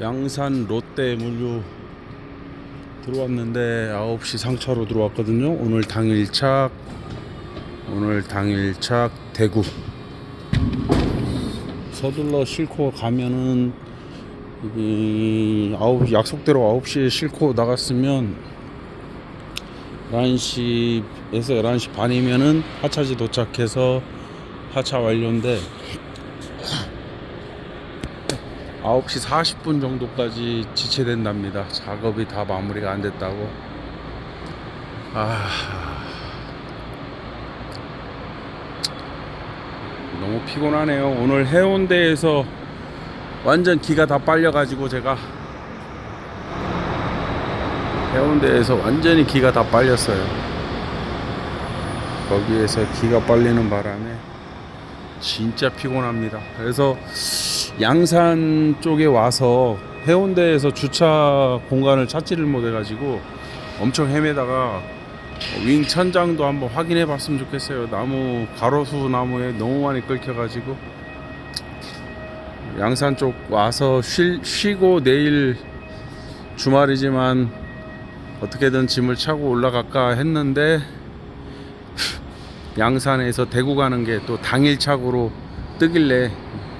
양산 롯데 물류 들어왔는데 9시 상차로 들어왔거든요. 오늘 당일착 오늘 당일착 대구 서둘러 싣고 가면은 이 아홉 약속대로 9시에 싣고 나갔으면 11시에서 11시 반이면은 하차지 도착해서 하차 완료인데 9시 40분 정도까지 지체된답니다. 작업이 다 마무리가 안 됐다고. 아. 너무 피곤하네요. 오늘 해운대에서 완전 기가 다 빨려가지고 제가 해운대에서 완전히 기가 다 빨렸어요. 거기에서 기가 빨리는 바람에 진짜 피곤합니다. 그래서 양산 쪽에 와서 해운대에서 주차 공간을 찾지를 못해가지고 엄청 헤매다가 윙 천장도 한번 확인해 봤으면 좋겠어요. 나무 가로수 나무에 너무 많이 끓여가지고 양산 쪽 와서 쉴, 쉬고 내일 주말이지만 어떻게든 짐을 차고 올라갈까 했는데 양산에서 대구 가는 게 또 당일착으로 뜨길래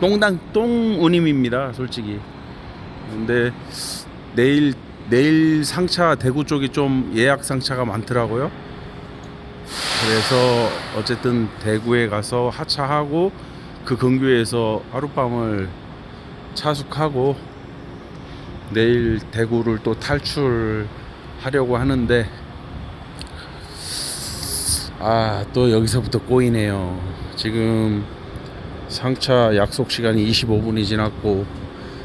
똥당 똥운임입니다 솔직히. 근데 내일 내일 상차 대구 쪽이 좀 예약 상차가 많더라고요. 그래서 어쨌든 대구에 가서 하차하고 그 근교에서 하룻밤을 차숙하고 내일 대구를 또 탈출하려고 하는데 아 또 여기서부터 꼬이네요. 지금 상차 약속 시간이 25분이 지났고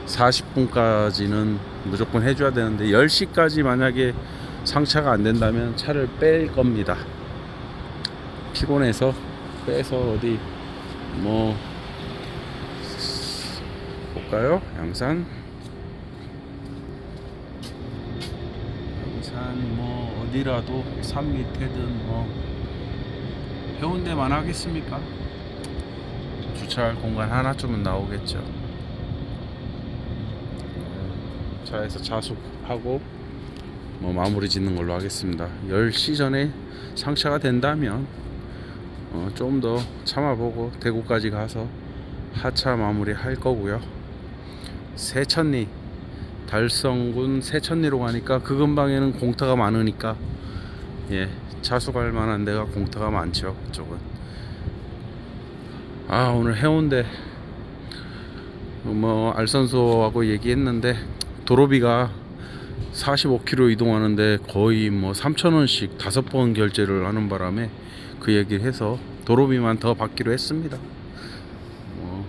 40분까지는 무조건 해줘야 되는데 10시까지 만약에 상차가 안 된다면 차를 뺄 겁니다. 피곤해서 빼서 어디 뭐 볼까요? 양산? 양산 뭐 어디라도 산 밑에든 뭐 해운대만 하겠습니까? 주차할 공간 하나쯤은 나오겠죠. 차에서 차속하고 뭐 마무리 짓는 걸로 하겠습니다. 10시 전에 상차가 된다면 어, 좀 더 참아보고 대구까지 가서 하차 마무리 할 거고요. 세천리 달성군 세천리로 가니까 그 근방에는 공터가 많으니까 예 차수갈 만한 데가 공터가 많죠 그쪽은 아 오늘 해운대 뭐 알선소하고 얘기했는데 도로비가 45km 이동하는데 거의 뭐 3,000원씩 다섯 번 결제를 하는 바람에 그 얘기를 해서 도로비만 더 받기로 했습니다. 뭐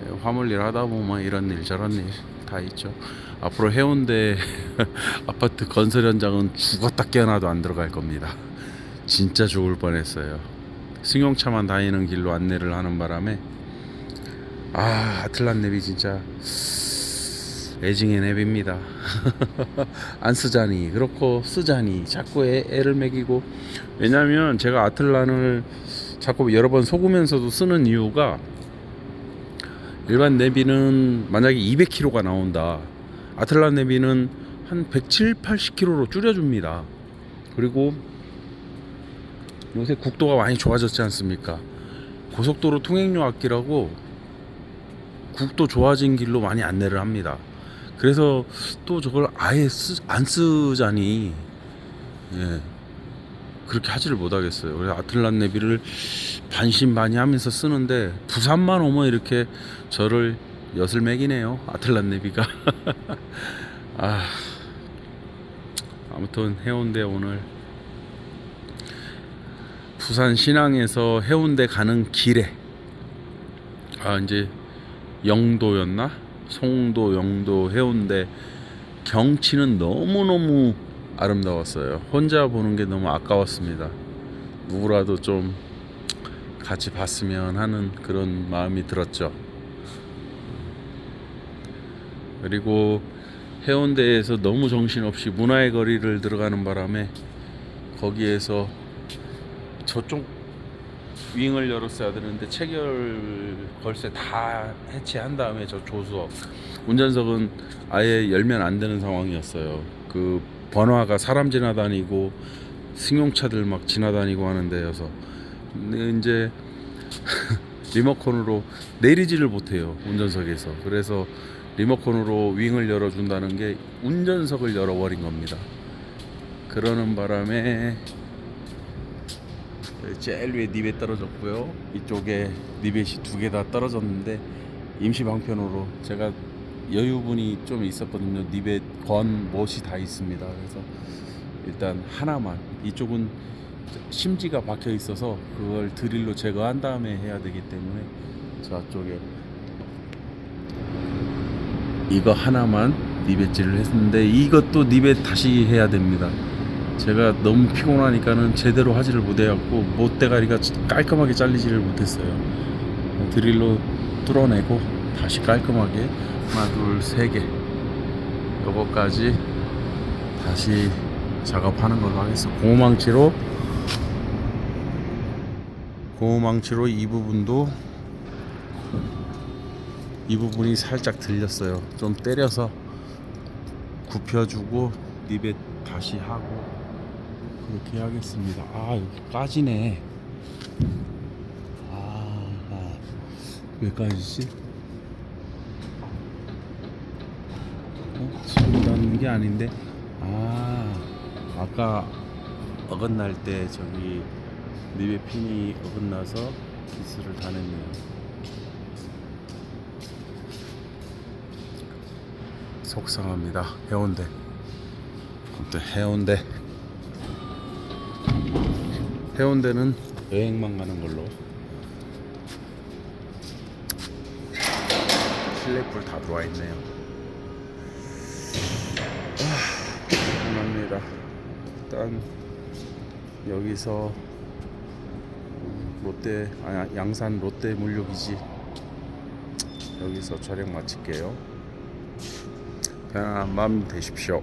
예, 화물일 하다 보면 이런 일 저런 일 다 있죠. 앞으로 해운대 아파트 건설 현장은 죽었다 깨어나도 안 들어갈 겁니다. 진짜 죽을 뻔했어요. 승용차만 다니는 길로 안내를 하는 바람에 아 아틀란 랩이 진짜 애징의 랩입니다. 안 쓰자니 그렇고 쓰자니 자꾸 애, 애를 먹이고 왜냐면 제가 아틀란을 자꾸 여러 번 속으면서도 쓰는 이유가 일반 내비는 만약에 200km가 나온다. 아틀란 내비는 한 170, 80km로 줄여줍니다. 그리고 요새 국도가 많이 좋아졌지 않습니까? 고속도로 통행료 아끼라고 국도 좋아진 길로 많이 안내를 합니다. 그래서 또 저걸 아예 쓰, 안 쓰자니 예 그렇게 하지를 못하겠어요. 그래서 아틀란 내비를 반신반의하면서 쓰는데 부산만 오면 이렇게 저를 엿을 매기네요. 아틀란 내비가 아 아무튼 해운대 오늘 부산 신항에서 해운대 가는 길에 아 이제 영도였나 송도 영도 해운대 경치는 너무 너무 아름다웠어요. 혼자 보는 게 너무 아까웠습니다. 누구라도 좀 같이 봤으면 하는 그런 마음이 들었죠. 그리고 해운대에서 너무 정신없이 문화의 거리를 들어가는 바람에 거기에서 저쪽 윙을 열었어야 되는데 체결 걸쇠 다 해체한 다음에 저 조수석 운전석은 아예 열면 안 되는 상황이었어요. 그 번화가 사람 지나다니고 승용차들 막 지나다니고 하는 데여서 이제 리모컨으로 내리지를 못해요 운전석에서 그래서 리모컨으로 윙을 열어준다는 게 운전석을 열어버린 겁니다. 그러는 바람에 제일 위에 니벳 떨어졌고요. 이쪽에 니벳이 두 개 다 떨어졌는데 임시 방편으로 제가 여유분이 좀 있었거든요. 니벳 건 못이 다 있습니다. 그래서 일단 하나만 이쪽은 심지가 박혀 있어서 그걸 드릴로 제거한 다음에 해야 되기 때문에 저쪽에 이거 하나만 니벳질을 했는데 이것도 니벳 다시 해야 됩니다. 제가 너무 피곤하니까는 제대로 하지를 못해갖고 못대가리가 깔끔하게 잘리지를 못했어요. 드릴로 뚫어내고 다시 깔끔하게 하나 둘세 개. 요거까지 다시 작업하는 걸로 하겠습니다. 고무망치로 고무망치로 이 부분도 이 부분이 살짝 들렸어요. 좀 때려서 굽혀주고 니벳 다시 하고 그렇게 하겠습니다. 아 여기 까지네. 아, 아. 왜 까지지? 어? 지금 닿는 게 아닌데. 아 아까 어긋날 때 저기 니벳 핀이 어긋나서 기스를 다 냈네요. 속상합니다. 해운대. 또 해운대. 해운대는 여행만 가는 걸로. 실내 불다 들어와 있네요. 아, 감사합니다. 일단 여기서 롯데 아 양산 롯데 물류기지 여기서 촬영 마칠게요. 편안한 밤 되십시오.